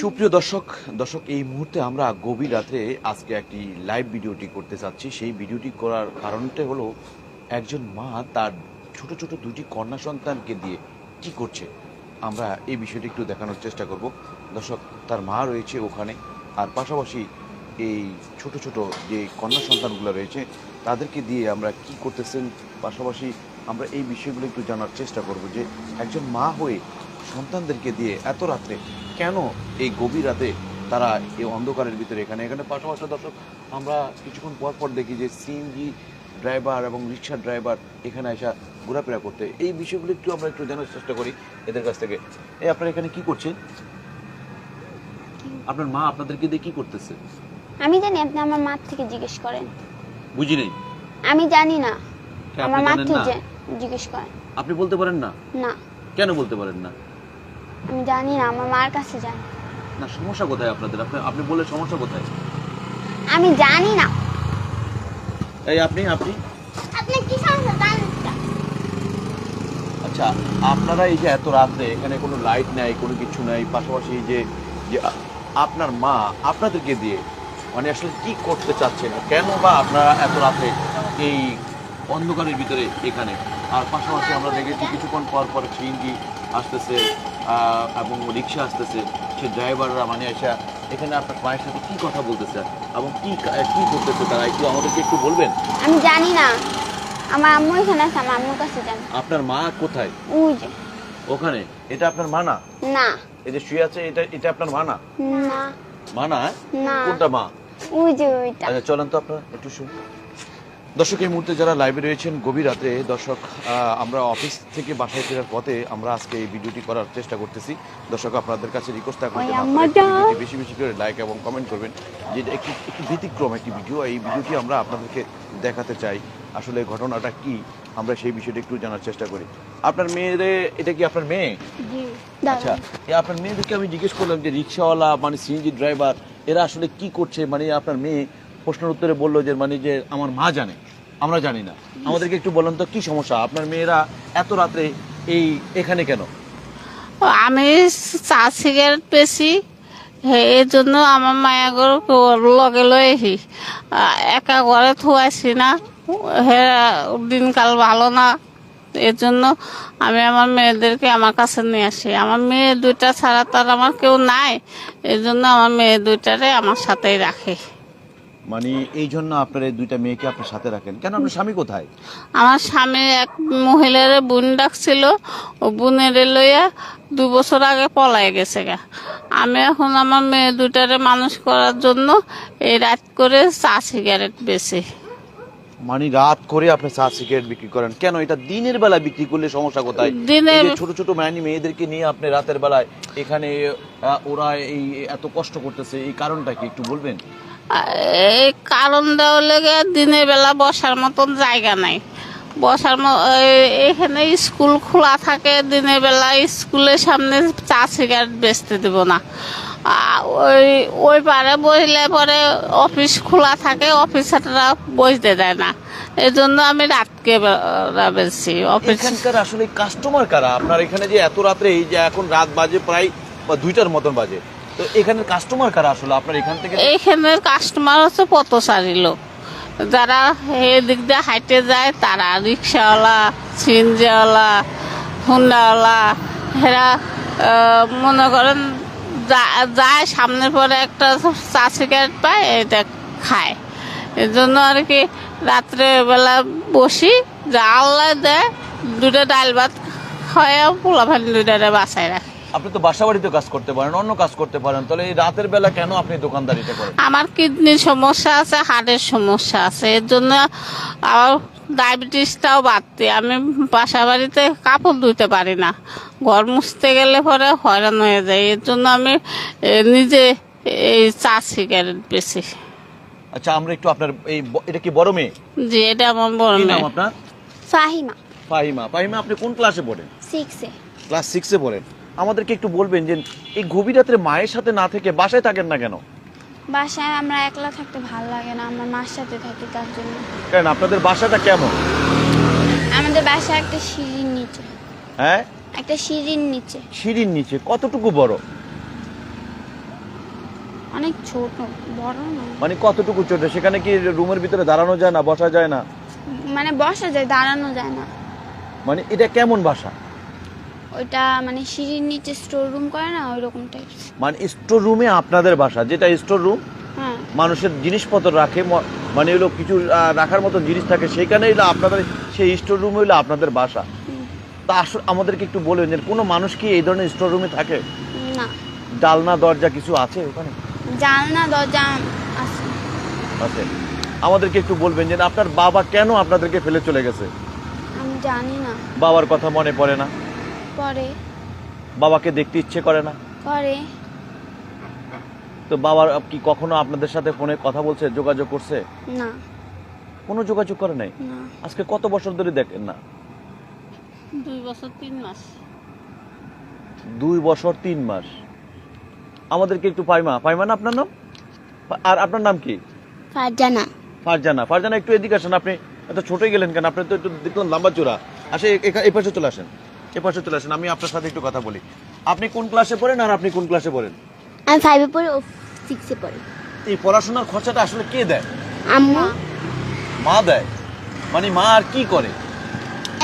সুপ্রিয় দর্শক দর্শক, এই মুহূর্তে আমরা গভীর রাতে আজকে একটি লাইভ ভিডিওটি করতে চাচ্ছি সেই ভিডিওটি করার কারণটা হলো, একজন মা তার ছোট ছোট দুটি কন্যা সন্তানকে দিয়ে কি করছে? আমরা এই বিষয়টি একটু দেখানোর চেষ্টা করব। দর্শক, তার মা রয়েছে ওখানে, আর পাশাপাশি এই ছোট ছোট যে কন্যা সন্তানগুলো রয়েছে, তাদেরকে দিয়ে আমরা কি করতেছেন? পাশাপাশি আমরা এই বিষয়গুলো একটু জানার চেষ্টা করব যে, একজন মা হয়ে সন্তানদেরকে দিয়ে এত রাত্রে কেন এই গভীর রাতে তারা এই অন্ধকারের ভিতরে এখানে? এখানে পাশাপাশি দর্শক আমরা কিছুক্ষণ পর পর দেখি যে সিএনজি ড্রাইভার এবং রিক্সা ড্রাইভার এখানে আসা ঘোরাফেরা করতে। এই বিষয়গুলো একটু আমরা একটু জানার চেষ্টা করি এদের কাছ থেকে। এই আপনারা এখানে কি করছেন? আপনার মা আপনাদেরকে দিয়ে কি করতেছে? আমি জানি আপনি আমার মা থেকে জিজ্ঞেস করেন। বুঝি নেই। আমি জানি না। আমার মা থেকে জিজ্ঞেস করেন। আপনি বলতে পারেন না? না। কেন বলতে পারেন না? আমি জানি না আমার মার কাছে জানি। না সমস্যা কোথায় আপনাদের? আপনি আপনি বলে সমস্যা কোথায়? আমি জানি না। এই আপনি আপনি? আপনি কি সমস্যা? জানেন না? আচ্ছা আপনারা এই যে এত রাত্রে এখানে কোনো লাইট নাই কোনো কিছু নাই পাশাপাশি এই যে যে আ- আপনার মা আপনাদেরকে দিয়ে মানে আসলে কি করতে চাচ্ছেন? কেন বা আপনারা এত রাতে এই অন্ধকারের ভিতরে এখানে? আর পাশাপাশি আমরা দেখেছি কিছুক্ষণ পর পর সিএনজি আসতেছে এবং রিক্সা আসতেছে সে ড্রাইভাররা মানে এসে এখানে আপনার মায়ের সাথে কি কথা বলতেছে? এবং কি কি করতেছে তারা? একটু আমাদেরকে একটু বলবেন? আমি জানি না। আমার আম্মু এখানে আছে আমার আম্মুর কাছে জানি আপনার মা কোথায়? ওই যে। ওখানে? এটা আপনার মা না? না। এই যে শুয়ে আছে এটা এটা আপনার মা না? না। মা না হ্যাঁ? না। কোনটা মা? ওই যে ওইটা। আচ্ছা চলেন তো আপনারা একটু শুনুন দর্শক এই মুহূর্তে যারা লাইভে রয়েছেন গভীর রাতে দর্শক আমরা অফিস থেকে বাসায় ফেরার পথে আমরা আজকে এই ভিডিওটি করার চেষ্টা করতেছি। দর্শক আপনাদের কাছে রিকোয়েস্ট থাকবে বেশি বেশি করে লাইক এবং কমেন্ট করবেন। যে একটি একটি ব্যতিক্রম একটি ভিডিও এই ভিডিওটি আমরা আপনাদেরকে দেখাতে চাই আসলে ঘটনাটা কি? আমরা সেই বিষয়টা একটু জানার চেষ্টা করি। আপনার মেয়েরে এটা কি আপনার মেয়ে? আচ্ছা আপনার মেয়েদেরকে আমি জিজ্ঞেস করলাম যে রিক্সাওয়ালা মানে সিএনজি ড্রাইভার এরা আসলে কি করছে? মানে আপনার মেয়ে প্রশ্নের উত্তরে বলল যে মানে যে আমার মা জানে, আমরা জানি না। আমাদেরকে একটু বলেন তো, কি সমস্যা? আপনার মেয়েরা এত রাত্রে এই, এখানে কেন? আমি চা সিগারেট পেছি এই জন্য আমার মায়াগর লগে আহি একা ঘরে থুয়াইছি না, হে, দিনকাল ভালো না। এর জন্য আমি আমার মেয়েদেরকে আমার কাছে নিয়ে আসি। আমার মেয়ে দুইটা ছাড়া তার আমার কেউ নাই এই জন্য আমার মেয়ে দুইটারে আমার সাথেই রাখে। মানে এই জন্য আপনার এই দুইটা মেয়েকে আপনার সাথে রাখেন। কেন? আপনার স্বামী কোথায়? আমার স্বামী এক মহিলার বোন ডাকছিল ও বোনের লইয়া দু বছর আগে পলাই গেছে গা। আমি এখন আমার মেয়ে দুটারে মানুষ করার জন্য এই রাত করে চা সিগারেট বেছে মানে রাত করে আপনি চা সিগারেট বিক্রি করেন। কেন? এটা দিনের বেলা বিক্রি করলে সমস্যা কোথায়? দিনের- ছোট ছোট মায়ানি মেয়েদেরকে নিয়ে আপনি রাতের বেলায় এখানে ওরা এই এত কষ্ট করতেছে এই কারণটা কি একটু বলবেন? এই কারণটা হলে দিনের বেলা বসার মতন জায়গা নাই। বসার এখানে স্কুল খোলা থাকে, দিনের বেলা স্কুলের সামনে চা সিগারেট বেচতে দেব না। ওই ওই পারে বসলে পরে অফিস খোলা থাকে, অফিসাররা বসতে দেয় না। এই জন্য আমি রাতকে বেশি এখানকার আসলে কাস্টমার কারা? আপনার এখানে যে এত রাত্রে এই যে এখন রাত বাজে প্রায় দুইটার মতন বাজে। তো এখানের কাস্টমার কারা আসলে? আপনার এখান থেকে এইখানের কাস্টমার হচ্ছে পথচারী লোক। যারা এদিক দিয়ে হাইটে যায়, তারা রিক্সাওয়ালা সিনজিওয়ালা হুন্ডাওয়ালা, এরা মনে করেন যায়, সামনের পরে একটা চা সিগারেট পায়, এটা খায়। এই জন্য আর কি রাত্রে বেলা বসি, যা আল্লাহ দেয় দুটো ডাল ভাত খাওয়া পোলা ভান দুইটারে বাসায় রাখে। আপনি তো বাসা বাড়িতে কাজ করতে পারেন অন্য কাজ করতে পারেন তাহলে এই রাতের বেলা কেন আপনি দোকানদারিটা করেন? আমার কিডনির সমস্যা আছে হার্টের সমস্যা আছে এর জন্য আমার ডায়াবেটিসটাও বাড়তে। আমি বাসা বাড়িতে কাপড় ধুতে পারি না। ঘর মুছতে গেলে পরে হয়রান হয়ে যায় এর জন্য আমি নিজে এই চা সিগারেট বেশি। আচ্ছা আমরা একটু আপনার এই এটা কি বড় মেয়ে? যে এটা আমার বড় কি নাম মেয়ে। আপনার? ফাহিমা। ফাহিমা। ফাহিমা আপনি কোন ক্লাসে পড়েন? সিক্সে ক্লাস সিক্সে পড়েন। আমাদেরকে একটু বলবেন যে এই গভীর রাত্রে মায়ের সাথে না থেকে বাসায় থাকেন না কেন? বাসায় আমরা একলা থাকতে ভালো লাগে না আমরা মার সাথে থাকি তার জন্য। কেন? আপনাদের বাসাটা কেমন? আমাদের বাসায় একটা সিঁড়ির নিচে। হ্যাঁ? একটা সিঁড়ির নিচে। সিঁড়ির নিচে। কতটুকু বড়? অনেক ছোট বড় না। মানে কতটুকু ছোট? সেখানে কি রুমের ভিতরে দাঁড়ানো যায় না বসা যায় না? মানে বসা যায় দাঁড়ানো যায় না। মানে এটা কেমন বাসা? ওইটা মানে সিঁড়ির নিচে স্টোর রুম করে না ওই রকম টাইপ মানে স্টোর রুমে আপনাদের বাসা যেটা স্টোর রুম হ্যাঁ। মানুষের জিনিসপত্র রাখে মানে হলো কিছু রাখার মতো জিনিস থাকে সেখানে হলো আপনাদের সেই স্টোর রুমে হলো আপনাদের বাসা। তা আসলে আমাদেরকে একটু বলবেন যে কোনো মানুষ কি এই ধরনের স্টোর রুমে থাকে? না। ডালনা দরজা কিছু আছে ওখানে? জানলা দরজা আছে। আছে। আমাদেরকে একটু বলবেন যে আপনার বাবা কেন আপনাদেরকে ফেলে চলে গেছে? আমি জানি না। বাবার কথা মনে পড়ে না। পরে। বাবাকে দেখতে ইচ্ছে করে না? পরে। তো বাবার কি কখনো আপনাদের সাথে ফোনে কথা বলছে যোগাযোগ করছে? না। কোনো যোগাযোগ করে নাই? না। আজকে কত বছর ধরে দেখেন না? দুই বছর তিন মাস। দুই বছর তিন মাস। আমাদেরকে একটু পাইমা পাইমা না আপনার নাম? আর আপনার নাম কি? ফারজানা। ফারজানা। ফারজানা একটু এদিকে আসেন। আপনি এত ছোটই গেলেন কেন? আপনি তো একটু দেখলাম লম্বা চূড়া। আসে এই পাশে চলে আসেন। এ পাশে চলে আসেন আমি আপনার সাথে একটু কথা বলি। আপনি কোন ক্লাসে পড়েন আর আপনি কোন ক্লাসে পড়েন? আমি ফাইভে পড়ি ও সিক্সে পড়ি। এই পড়াশোনার খরচাটা আসলে কে দেয়? আম্মু। মা দেয়? মানে মা আর কি করে?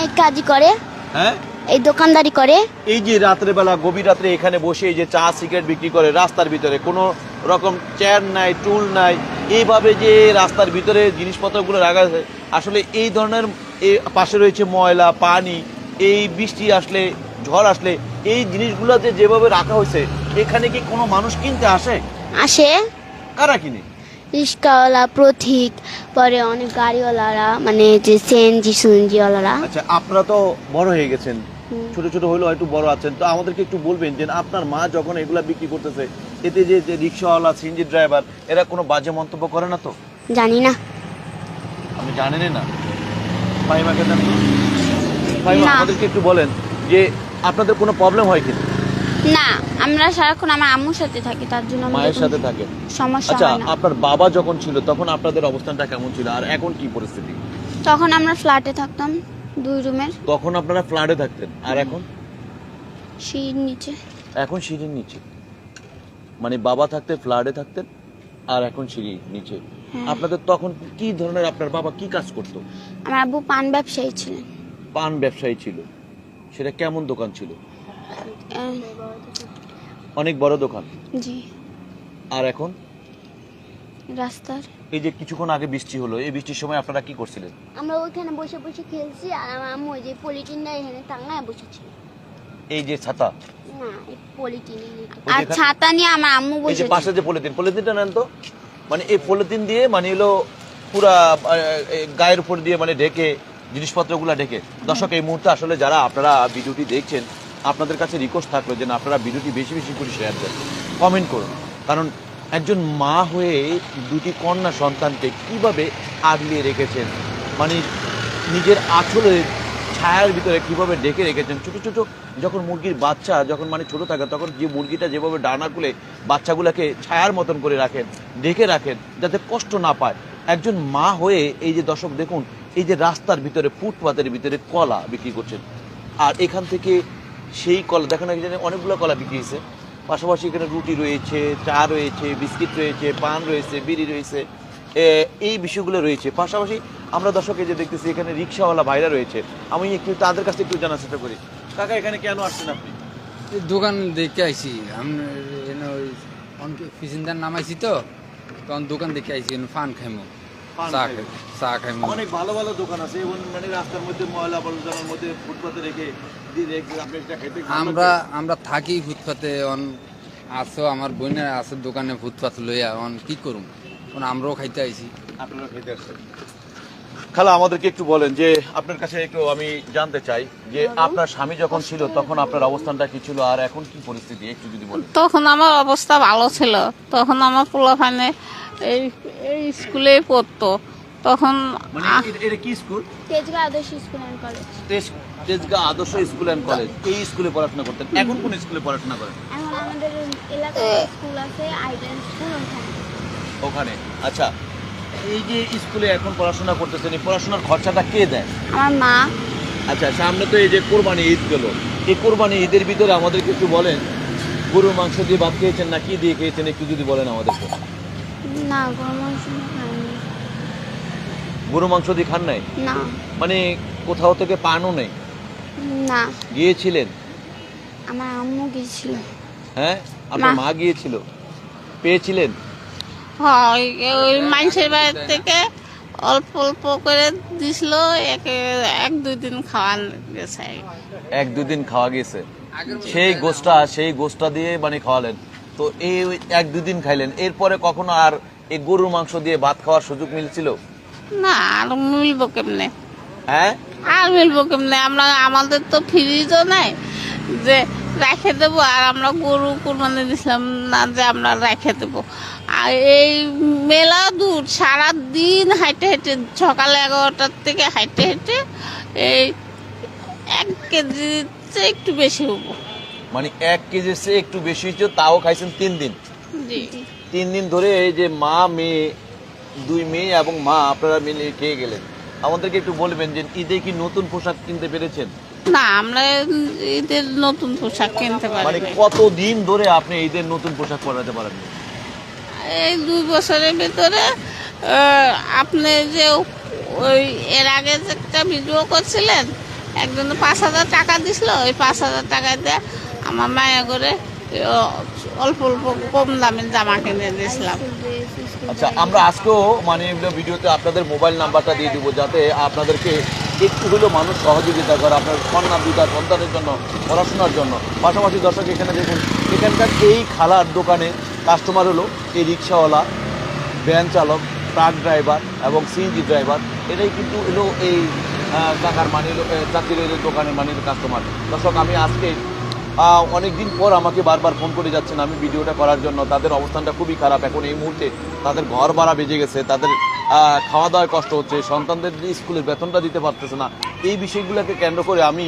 এই কাজই করে হ্যাঁ? এই দোকানদারি করে। এই যে রাত্রেবেলা গভীর রাত্রে এখানে বসে এই যে চা সিগারেট বিক্রি করে রাস্তার ভিতরে কোনো রকম চেয়ার নাই টুল নাই এইভাবে যে রাস্তার ভিতরে জিনিসপত্রগুলো রাখা আসলে এই ধরনের এই পাশে রয়েছে ময়লা পানি এই বৃষ্টি আসলে ঝড় আসলে এই জিনিসগুলো যে যেভাবে রাখা হয়েছে এখানে কি কোনো মানুষ কিনতে আসে? আসে। কারা কিনে? রিক্সাওয়ালা প্রতীক পরে অনেক গাড়িওয়ালারা মানে যে সিএনজি সিএনজিওয়ালারা। আচ্ছা আপনারা তো বড় হয়ে গেছেন। ছোট ছোট হইলেও একটু বড় আছেন। তো আমাদেরকে একটু বলবেন যে আপনার মা যখন এগুলা বিক্রি করতেছে এতে যে যে রিক্সাওয়ালা সিএনজি ড্রাইভার এরা কোনো বাজে মন্তব্য করে না তো? জানি না। আপনি জানেনই না। ফাহিমাকে জানেন না? ফাহিমা। আমাদেরকে একটু বলেন যে আপনাদের কোনো প্রবলেম হয় কি না আমরা সারাক্ষণ আমার আম্মুর সাথে থাকি তার জন্য মায়ের সাথে থাকে? সমস্যা আচ্ছা আপনার বাবা যখন ছিল তখন আপনাদের অবস্থানটা কেমন ছিল? আর এখন কি পরিস্থিতি? তখন আমরা ফ্ল্যাটে থাকতাম দুই রুমের তখন আপনারা ফ্ল্যাটে থাকতেন আর এখন? সিঁড়ির নিচে। এখন সিঁড়ির নিচে। মানে বাবা থাকতে ফ্ল্যাটে থাকতেন আর এখন সিঁড়ির নিচে। হ্যাঁ। আপনাদের তখন কি ধরনের আপনার বাবা কি কাজ করতো? আমার আব্বু পান ব্যবসায়ী ছিলেন। পান ব্যবসায়ী ছিল। সেটা কেমন দোকান ছিল? অনেক বড় দোকান। জি। আর এখন? রাস্তার। এই যে কিছুক্ষণ আগে বৃষ্টি হলো এই বৃষ্টির সময় আপনারা কি করছিলেন? আমরা ওইখানে বসে বসে খেলছি আর আমার আম্মু ওই যে পলিটিনটা এখানে টাঙায় বসেছিল। এই যে ছাতা? না এই পলিটিন আর ছাতা নিয়ে আমার আম্মু এই যে বসে পাশে যে পলিথিন পলিথিনটা নেন তো। মানে এই পলিথিন দিয়ে মানে হলো পুরা গায়ের উপর দিয়ে মানে ঢেকে জিনিসপত্রগুলো ঢেকে দর্শক এই মুহূর্তে আসলে যারা আপনারা ভিডিওটি দেখছেন আপনাদের কাছে রিকোয়েস্ট থাকল যে না, আপনারা ভিডিওটি বেশি বেশি করে শেয়ার দেন কমেন্ট করুন। কারণ একজন মা হয়ে দুটি কন্যা সন্তানকে কীভাবে আগলিয়ে রেখেছেন? মানে নিজের আঁচলে ছায়ার ভিতরে কীভাবে ডেকে রেখেছেন? ছোট ছোট যখন মুরগির বাচ্চা যখন মানে ছোট থাকে তখন যে মুরগিটা যেভাবে ডানা খুলে বাচ্চাগুলোকে ছায়ার মতন করে রাখেন ডেকে রাখেন যাতে কষ্ট না পায়। একজন মা হয়ে এই যে দর্শক দেখুন এই যে রাস্তার ভিতরে, ফুটপাতের ভিতরে কলা বিক্রি করছেন। আর এখান থেকে সেই কলা, দেখেন এখানে অনেকগুলো কলা বিক্রি হয়েছে। পাশাপাশি এখানে রুটি রয়েছে, চা রয়েছে, বিস্কিট রয়েছে, পান রয়েছে, বিড়ি রয়েছে এই বিষয়গুলো রয়েছে। পাশাপাশি আমরা দর্শকে যে দেখতেছি, এখানে রিক্সাওয়ালা ভাইরা রয়েছে। আমি একটু তাদের কাছে একটু জানার চেষ্টা করি। কাকা, এখানে কেন আসছেন আপনি? দোকান দেখে আইছি। আমি ফিজিনদার নামাইছি তো, তখন দোকান দেখে আইছি ফান খাইমো। চা খাই। চা খাইমো অনেক ভালো ভালো দোকান আছে এবং মানে রাস্তার মধ্যে ময়লা আবর্জনার মধ্যে ফুটপাতে রেখে আমরা আমরা থাকি ফুটপাতে অন আছো আমার বোনের আছে দোকানে ফুটপাত লইয়া অন কি করুন তখন আমরাও খাইতে আইছি। আপনারা খাইতে আসছেন খালা আমাদেরকে একটু বলেন যে আপনার কাছে একটু আমি জানতে চাই যে আপনার স্বামী যখন ছিল তখন আপনার অবস্থানটা কি ছিল? আর এখন কি পরিস্থিতি? একটু যদি বলেন। তখন আমার অবস্থা ভালো ছিল। তখন আমার পোলাফানে এই এই স্কুলে পড়তো। তখন মানে এটা- কি স্কুল? তেজগাঁ আদর্শ স্কুল অ্যান্ড কলেজ। তেজ- তেজগাঁ আদর্শ স্কুল অ্যান্ড কলেজ। এই স্কুলে পড়াশোনা করতেন। এখন কোন স্কুলে পড়াশোনা করেন? এখন আমাদের এলাকায় স্কুল আছে আইডেন স্কুল ওখানে। ওখানে। আচ্ছা এই যে স্কুলে এখন পড়াশোনা করতেছেন এই পড়াশোনার খরচাটা কে দেয়? আমার মা। আচ্ছা সামনে তো এই যে কোরবানি ঈদ গেল। এই কোরবানি ঈদের ভিতরে আমাদের কিছু বলেন গরুর মাংস দিয়ে ভাত খেয়েছেন না কি দিয়ে খেয়েছেন একটু যদি বলেন আমাদেরকে। না গরম মাংস গরু মাংস দিয়ে খান নাই? না। মানে কোথাও থেকে পানও নেই? না। গিয়েছিলেন? আমার আম্মু গেছিল হ্যাঁ আপনার মা গিয়েছিল? পেয়েছিলেন? হয়। ওই মানুষের বাড়ি থেকে অল্প অল্প করে দিছিল এক এক দুই দিন খাওয়ান গেছে। এক দুদিন খাওয়া গেছে। সেই গোষ্ঠটা সেই গোষ্ঠটা দিয়ে মানে খাওয়ালেন। তো এই এক দুদিন খাইলেন। এরপরে কখনো আর এই গরুর মাংস দিয়ে ভাত খাওয়ার সুযোগ মিলছিল? না আর মিলবো কেমনে? হ্যাঁ? আর মিলবো কেমনে? আমরা আমাদের তো ফ্রিজও নাই যে রেখে দেবো আর আমরা গরু কোরবানি দিছিলাম না যে আমরা রেখে দেবো। এই মেলা দূর সারা দিন হাইটে হেঁটে সকালে এগারোটার থেকে হাইটে হেঁটে এই এক কেজি একটু বেশি হব। মানে এক কেজির চেয়ে একটু বেশি হচ্ছে তাও খাইছেন তিন দিন? তিন দিন ধরে এই যে মা মেয়ে দুই মেয়ে এবং মা আপনারা মিলে খেয়ে গেলেন। আমাদেরকে একটু বলবেন যে ঈদে কি নতুন পোশাক কিনতে পেরেছেন? না আমরা ঈদের নতুন পোশাক কিনতে মানে পারি নাই। কত দিন ধরে আপনি ঈদের নতুন পোশাক পরাতে পারেন এই দুই বছরের ভিতরে আপনি যে ওই এর আগে যে একটা ভিডিও করছিলেন, একজন পাঁচ হাজার টাকা দিছিল, ওই পাঁচ হাজার টাকা দিয়ে আমার মায়া করে অল্প অল্প কম দামের জামা কিনে দিয়েছিলাম। আচ্ছা আমরা আজকেও মানে ভিডিওতে আপনাদের মোবাইল নাম্বারটা দিয়ে দিব যাতে আপনাদেরকে একটু হলেও মানুষ সহযোগিতা করে আপনার কন্যা, দুটা সন্তানের জন্য, পড়াশোনার জন্য। পাশাপাশি দর্শক এখানে দেখুন, এখানকার এই খালার দোকানে কাস্টমার হলো এই রিক্সাওয়ালা, ভ্যান চালক, ট্রাক ড্রাইভার এবং সিএনজি ড্রাইভার। এটাই কিন্তু এলো এই টাকার মানে হলো চাকরির এই দোকানের মানে কাস্টমার দর্শক, আমি আজকে অনেক দিন পর আমাকে বারবার ফোন করে যাচ্ছেন আমি ভিডিওটা করার জন্য। তাদের অবস্থানটা খুবই খারাপ। এখন এই মুহূর্তে তাদের ঘর ভাড়া বেজে গেছে, তাদের খাওয়া দাওয়ায় কষ্ট হচ্ছে, সন্তানদের স্কুলের বেতনটা দিতে পারতেছে না। এই বিষয়গুলোকে কেন্দ্র করে আমি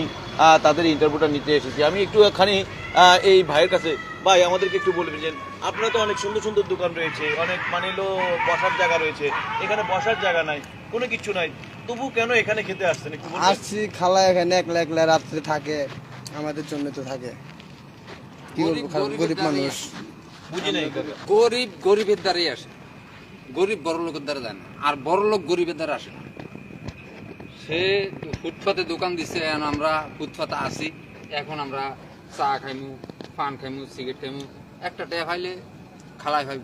তাদের ইন্টারভিউটা নিতে এসেছি। আমি একটু এখানে আহ, এই ভাইয়ের কাছে ভাই আমাদেরকে একটু বলবেন যে আপনারা তো অনেক সুন্দর সুন্দর দোকান রয়েছে অনেক মানে হলো বসার জায়গা রয়েছে এখানে বসার জায়গা নাই কোনো কিছু নাই। তবু কেন এখানে খেতে আসছেন একটু? আসছি খালা এখানে একলা একলা রাত্রে থাকে আমাদের জন্য তো থাকে। কি বলব খালা, গরিব মানুষ। বুঝি নাই? গরিব গরিবের দ্বারাই আসে। গরিব বড় লোকের দ্বারা যায় না আর বড় লোক গরিবের দ্বারা আসে না। সে ফুটপাতে দোকান দিছে এখন আমরা ফুটপাতে আসি এখন আমরা চা খাইমু পান খাইমু সিগারেট খাইমু একটা ট্যাপ ফাইলে খালাই ফাইব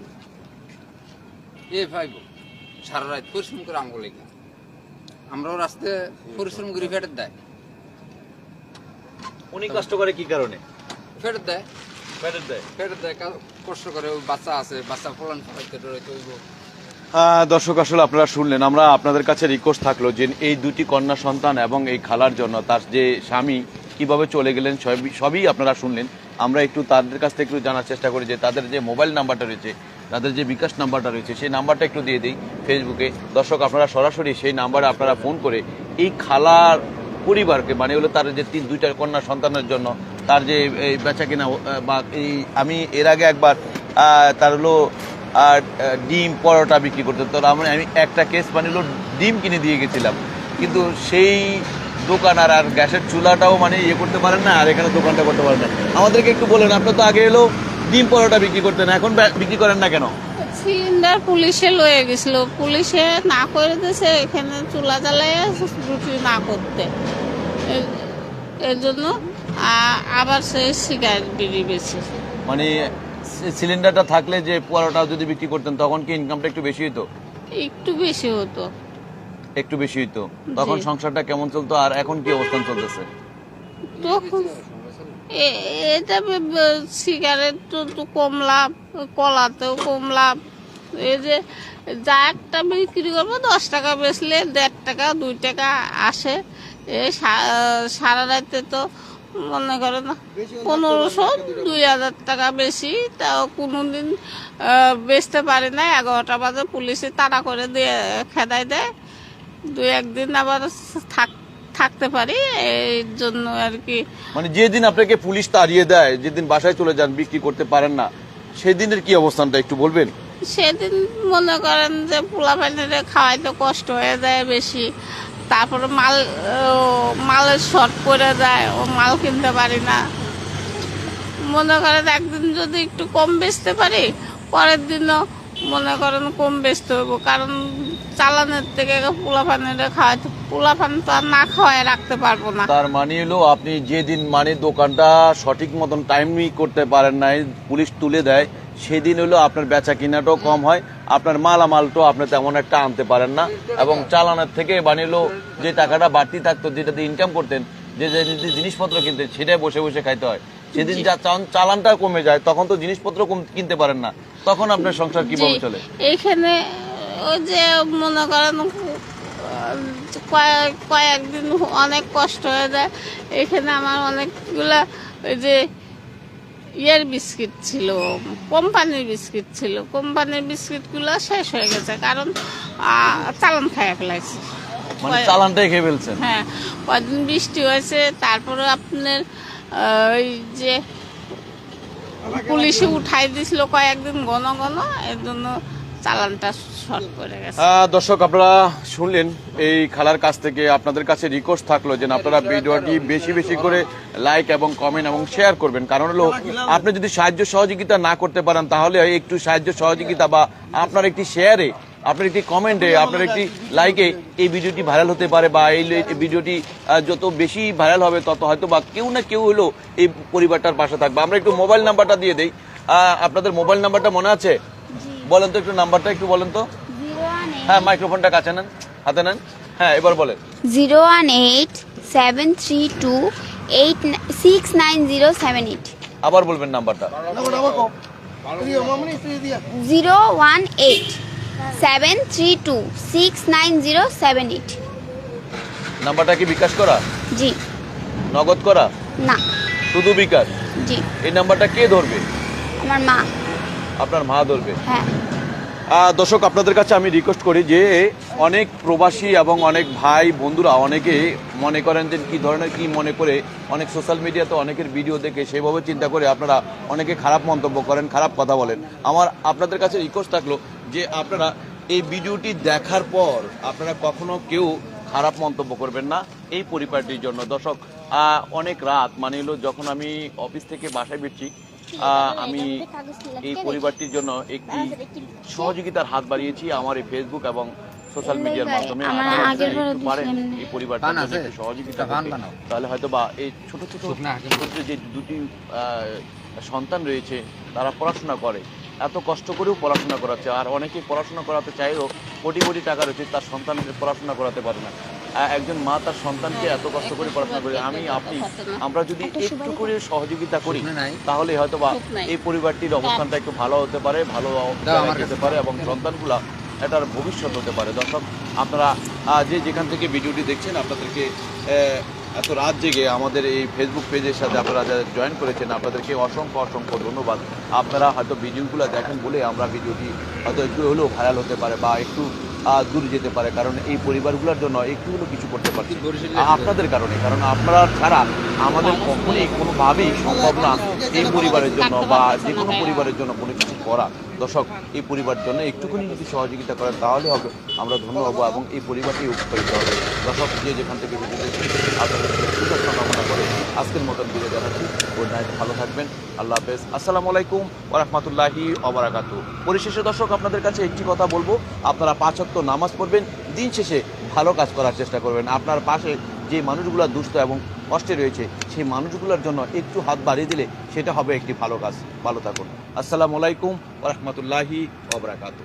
এ ফাইব সারা রাত পরিশ্রম করে আমগো লেগে। আমরাও রাস্তায় পরিশ্রম করি ফেরত দেয়। উনি কষ্ট করে কি কারণে? ফেরত দেয়। ফেরত দেয়? ফেরত দেয় কষ্ট করে ওই বাচ্চা আছে বাচ্চা ফলন ফলাইতে হইব। আহ, দর্শক, আসলে আপনারা শুনলেন, আমরা আপনাদের কাছে রিকোয়েস্ট থাকল যে এই দুটি কন্যা সন্তান এবং এই খালার জন্য তার যে স্বামী কীভাবে চলে গেলেন, সবই সবই আপনারা শুনলেন। আমরা একটু তাদের কাছ থেকে একটু জানার চেষ্টা করি যে তাদের যে মোবাইল নাম্বারটা রয়েছে, তাদের যে বিকাশ নাম্বারটা রয়েছে, সেই নাম্বারটা একটু দিয়ে দিই ফেসবুকে দর্শক, আপনারা সরাসরি সেই নাম্বারে আপনারা ফোন করে এই খালার পরিবারকে মানে হলো তার যে তিন দুইটা কন্যা সন্তানের জন্য, তার যে এই বেচা কিনা বা এই আমি এর আগে একবার তার হলো আর ডিম পরোটা বিক্রি করতে। তো আমরা আমি একটা কেস মানে ডিম কিনে দিয়ে গেছিলাম। কিন্তু সেই দোকান আর আর গ্যাসের চুলাটাও মানে ইয়ে করতে পারেন না আর এখানে দোকানটা করতে পারেন না। আমাদেরকে একটু বলেন আপনার তো আগে এলো ডিম পরোটা বিক্রি করতেন এখন বিক্রি করেন না কেন? সিলিন্ডার পুলিশে লয়ে গেছিল। পুলিশে না করে দিয়েছে এখানে চুলা জ্বালাই রুটি না করতে। এর- জন্য আবার সে সিগারেট বেশি মানে সিলিন্ডারটা থাকলে যে পরোটাও যদি বিক্রি করতেন তখন কি ইনকামটা একটু বেশি হতো একটু বেশি হতো। একটু বেশি হতো তখন সংসারটা কেমন চলতো? আর এখন কি অবস্থান চলতেছে? তখন এ- এটা সিগারেট তো তো কম লাভ কলাতেও কম লাভ। এই যে যা একটা বিক্রি করব দশ টাকা বেচলে দেড় টাকা দুই টাকা আসে। এই সা- সারা রাতে তো মনে করে না। পনেরোশো দুই হাজার টাকা বেশি তাও কোনো দিন বেচতে পারি না এগারোটা বাজে পুলিশে তাড়া করে দিয়ে খেদাই দেয়। দুই একদিন আবার থাক- থাকতে পারি এই জন্য আর কি। মানে যেদিন আপনাকে পুলিশ তাড়িয়ে দেয় যেদিন বাসায় চলে যান বিক্রি করতে পারেন না সেদিনের কি অবস্থানটা একটু বলবেন? সেদিন মনে করেন যে পোলা পানিরে খাওয়াইতে কষ্ট হয়ে যায় বেশি। তারপরে মাল মালের শর্ট পড়ে যায়, ও মাল কিনতে পারি না। মনে করেন একদিন যদি একটু কম বেচতে পারি, পরের দিনও মনে করেন কম বেচতে হইব। কারণ চালানের থেকে পোলাপানের খাওয়াতে পোলাপান তো আর না খাওয়ায় রাখতে পারব না। তার মানে হলো আপনি যেদিন মানে দোকানটা সঠিক মতন টাইমই করতে পারেন নাই, পুলিশ তুলে দেয়, সেদিন হলো আপনার বেচা কিনাটাও কম হয়। আপনার মালামালটাও আপনি তেমন একটা আনতে পারেন না। এবং চালানের থেকে বানিলো যে টাকাটা বাড়তি থাকতো যেটা দিয়ে ইনকাম করতেন যে যে জিনিসপত্র কিনতে সেটাই বসে বসে খাইতে হয়। সেদিন যা চালানটা কমে যায় তখন তো জিনিসপত্র কিনতে পারেন না। তখন আপনার সংসার কীভাবে চলে? এইখানে ওই যে মনে করেন কয়েক কয়েকদিন অনেক কষ্ট হয়ে যায়। এখানে আমার অনেকগুলা ওই যে ইয়ের বিস্কিট ছিল কোম্পানির বিস্কিট ছিল। কোম্পানির বিস্কিটগুলো শেষ হয়ে গেছে কারণ চালান খাইয়া ফেলাইছে। মানে চালানটাই খেয়ে ফেলছেন? হ্যাঁ কদিন বৃষ্টি হয়েছে তারপরে আপনার ওই যে পুলিশে উঠাই দিছিল কয়েকদিন ঘন ঘন এর জন্য চালানটা শর্ট করে গেছে। দর্শক, আপনারা শুনলেন, এই খেলার কাছ থেকে আপনাদের কাছে রিকোয়েস্ট থাকল যে আপনারা ভিডিওটি বেশি বেশি করে লাইক এবং কমেন্ট এবং শেয়ার করবেন। কারণ হলো, আপনি যদি সাহায্য সহযোগিতা না করতে পারেন, তাহলে একটু সাহায্য সহযোগিতা বা আপনার একটি শেয়ারে আপনার একটি কমেন্টে আপনার একটি লাইকে এই ভিডিওটি ভাইরাল হতে পারে বা এই ভিডিওটি যত বেশি ভাইরাল হবে, তত হয়তো বা কেউ না কেউ হলো এই পরিবারটার পাশে থাকবে। আমরা একটু মোবাইল নাম্বারটা দিয়ে দেই। আপনাদের মোবাইল নাম্বারটা মনে আছে? বলেন তো একটু নাম্বারটা একটু বলেন তো। হ্যাঁ মাইক্রোফোনটা কাছে নেন হাতে নেন। হ্যাঁ এবার বলেন। Zero one eight seven three two eight six nine zero seven eight. আবার বলবেন নাম্বারটা। Zero one eight seven three two six nine zero seven eight. নাম্বারটা কি বিকাশ করা? জি। নগদ করা? না। শুধু বিকাশ? জি। এই নাম্বারটা কে ধরবে? আমার মা। আপনার মা ধরবে। হ্যাঁ। দর্শক আপনাদের কাছে আমি রিকোয়েস্ট করি যে অনেক প্রবাসী এবং অনেক ভাই বন্ধুরা অনেকে মনে করেন যে কি ধরনের কি মনে করে অনেক সোশ্যাল মিডিয়াতে অনেকের ভিডিও দেখে সেভাবে চিন্তা করে আপনারা অনেকে খারাপ মন্তব্য করেন খারাপ কথা বলেন। আমার আপনাদের কাছে রিকোয়েস্ট থাকল যে আপনারা এই ভিডিওটি দেখার পর আপনারা কখনো কেউ খারাপ মন্তব্য করবেন না এই পরিবারটির জন্য। দর্শক অনেক রাত মানে হলো যখন আমি অফিস থেকে বাসায় ফিরছি আমি এই পরিবারটির জন্য একটি সহযোগিতার হাত বাড়িয়েছি আমার এই ফেসবুক এবং সোশ্যাল মিডিয়ার মাধ্যমে। পারেন এই পরিবারটার জন্য একটু সহযোগিতা। তাহলে হয়তো বা এই ছোট ছোট যে দুটি সন্তান রয়েছে তারা পড়াশোনা করে। এত কষ্ট করেও পড়াশোনা করাচ্ছে। আর অনেকে পড়াশোনা করাতে চাইলেও কোটি কোটি টাকা রয়েছে তার সন্তানকে পড়াশোনা করাতে পারে না। একজন মা তার সন্তানকে এত কষ্ট করে পড়াশোনা করে। আমি আপনি আমরা যদি একটু করে সহযোগিতা করি তাহলে হয়তো বা এই পরিবারটির অবস্থানটা একটু ভালো হতে পারে ভালো যেতে পারে এবং সন্তানগুলা এটার ভবিষ্যৎ হতে পারে। দর্শক আপনারা যে যেখান থেকে ভিডিওটি দেখছেন আপনাদেরকে এত রাত জেগে আমাদের এই ফেসবুক পেজের সাথে আপনারা যারা জয়েন করেছেন আপনাদেরকে অসংখ্য অসংখ্য ধন্যবাদ। আপনারা হয়তো ভিডিওগুলো দেখেন বলে আমরা ভিডিওটি হয়তো একটু হলেও ভাইরাল হতে পারে বা একটু দূর যেতে পারে কারণ এই পরিবারগুলোর জন্য একটু হলেও কিছু করতে পারছি। আপনাদের কারণে কারণ আপনারা ছাড়া আমাদের কখনোই কোনোভাবেই সম্ভব না এই পরিবারের জন্য বা যে কোনো পরিবারের জন্য কোনো কিছু করা। দর্শক এই পরিবার জন্য একটুখানি যদি সহযোগিতা করেন তাহলে হবে। আমরা ধন্য হব এবং এই পরিবারটি উপকৃত হবে। দর্শক যে যেখান থেকে আপনাদের আজকের মতন ভিডিও জানাচ্ছি। গুড নাইট, ভালো থাকবেন। আল্লাহ হাফেজ। আসসালামু আলাইকুম ওরহমতুল্লাহি অবরাকাতু পরিশেষে দর্শক, আপনাদের কাছে একটি কথা বলব। আপনারা পাঁচক্ত নামাজ পড়বেন, দিন শেষে ভালো কাজ করার চেষ্টা করবেন। আপনার পাশে যে মানুষগুলো দুস্থ এবং কষ্টে রয়েছে, সেই মানুষগুলোর জন্য একটু হাত বাড়িয়ে দিলে সেটা হবে একটি ভালো কাজ। ভালো থাকুন। আসসালামু আলাইকুম ওরহমতুল্লাহি অবরাকাতু